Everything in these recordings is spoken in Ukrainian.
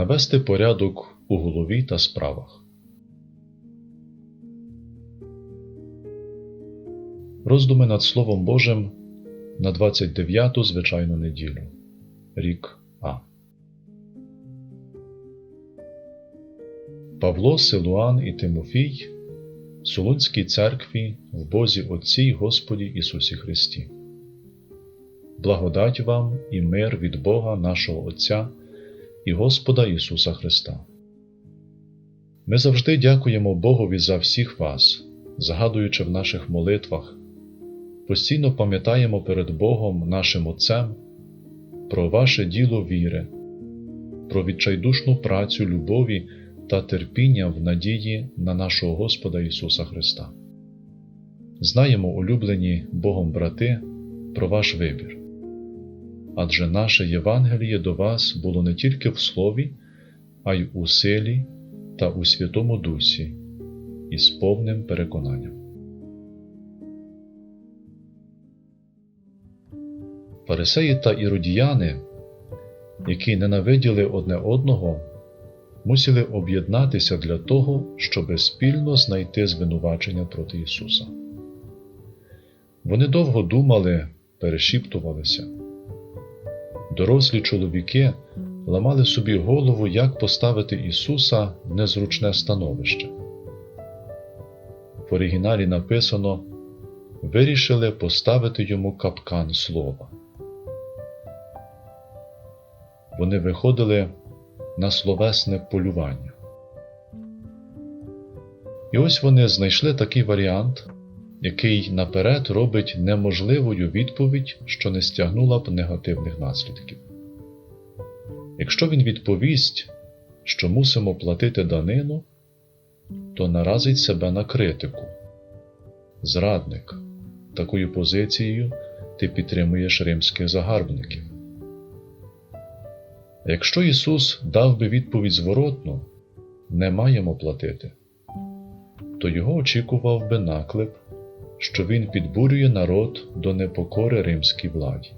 навести порядок у голові та справах. Роздуми над Словом Божим на 29-ту звичайну неділю. Рік А. Павло, Силуан і Тимофій Солунській церкві в Бозі Отці й Господі Ісусі Христі. Благодать вам і мир від Бога нашого Отця і Господа Ісуса Христа. Ми завжди дякуємо Богові за всіх вас, згадуючи в наших молитвах, постійно пам'ятаємо перед Богом нашим Отцем про ваше діло віри, про відчайдушну працю любові та терпіння в надії на нашого Господа Ісуса Христа. Знаємо, улюблені Богом брати, про ваш вибір. Адже наше Євангеліє до вас було не тільки в слові, а й у силі та у Святому Дусі і з повним переконанням. Фарисеї та іродіяни, які ненавиділи одне одного, мусили об'єднатися для того, щоби спільно знайти звинувачення проти Ісуса. Вони довго думали, перешіптувалися. Дорослі чоловіки ламали собі голову, як поставити Ісуса в незручне становище. В оригіналі написано вирішили поставити йому капкан слова. Вони виходили на словесне полювання. І ось вони знайшли такий варіант, який наперед робить неможливою відповідь, що не стягнула б негативних наслідків. Якщо він відповість, що мусимо платити данину, то наразить себе на критику. Зрадник, такою позицією ти підтримуєш римських загарбників. Якщо Ісус дав би відповідь зворотну не маємо платити, то його очікував би наклеп, що він підбурює народ до непокори римській владі.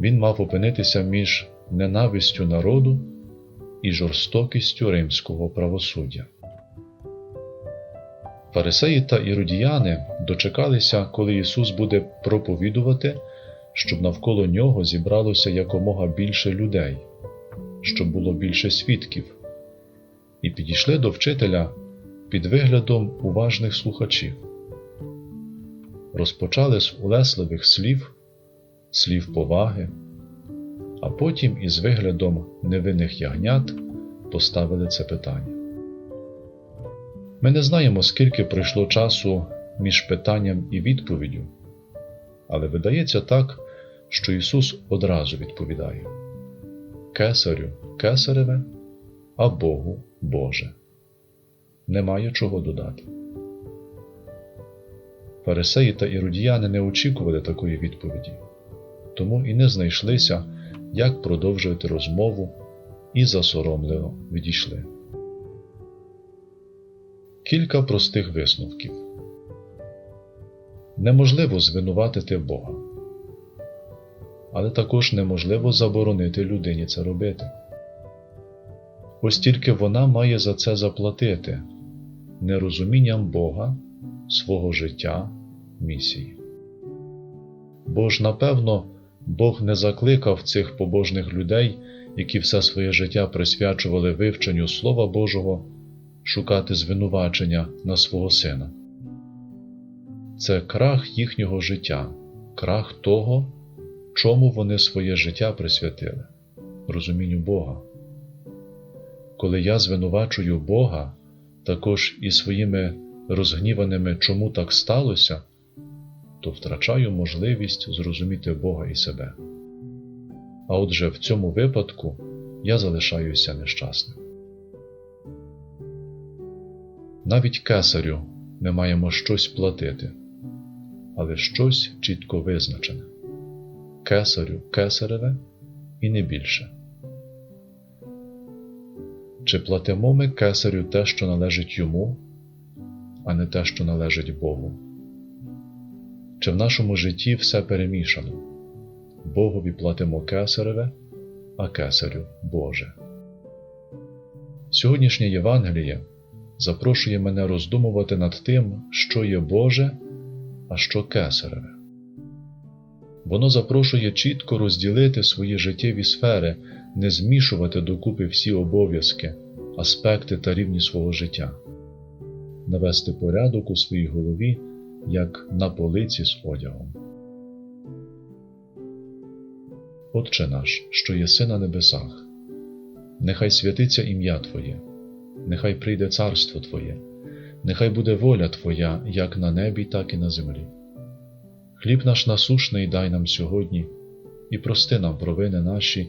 Він мав опинитися між ненавистю народу і жорстокістю римського правосуддя. Фарисеї та іродіяни дочекалися, коли Ісус буде проповідувати, щоб навколо нього зібралося якомога більше людей, щоб було більше свідків, і підійшли до вчителя під виглядом уважних слухачів. Розпочали з улесливих слів, слів поваги, а потім із виглядом невинних ягнят поставили це питання. Ми не знаємо, скільки пройшло часу між питанням і відповіддю, але видається так, що Ісус одразу відповідає Кесарю кесареве, а Богу Боже. Немає чого додати. Фарисеї та іродіяни не очікували такої відповіді, тому і не знайшлися, як продовжувати розмову, і засоромливо відійшли. Кілька простих висновків. Неможливо звинуватити Бога, але також неможливо заборонити людині це робити. Ось тільки вона має за це заплатити нерозумінням Бога, свого життя, місії. Бо ж, напевно, Бог не закликав цих побожних людей, які все своє життя присвячували вивченню Слова Божого, шукати звинувачення на свого сина. Це крах їхнього життя, крах того, чому вони своє життя присвятили, розумінню Бога. Коли я звинувачую Бога, також і своїми розгніваними чому так сталося, то втрачаю можливість зрозуміти Бога і себе. А отже, в цьому випадку я залишаюся нещасним. Навіть кесарю ми маємо щось платити, але щось чітко визначене кесарю кесареве і не більше. Чи платимо ми кесарю те, що належить йому, а не те, що належить Богу? Чи в нашому житті все перемішано? Богові платимо кесареве, а кесарю Боже. Сьогоднішнє Євангеліє запрошує мене роздумувати над тим, що є Боже, а що кесареве. Воно запрошує чітко розділити свої життєві сфери, не змішувати докупи всі обов'язки, аспекти та рівні свого життя, навести порядок у своїй голові, як на полиці з одягом. Отче наш, що єси на небесах, нехай святиться ім'я Твоє, нехай прийде царство Твоє, нехай буде воля Твоя як на небі, так і на землі. Хліб наш насушний дай нам сьогодні, і прости нам провини наші,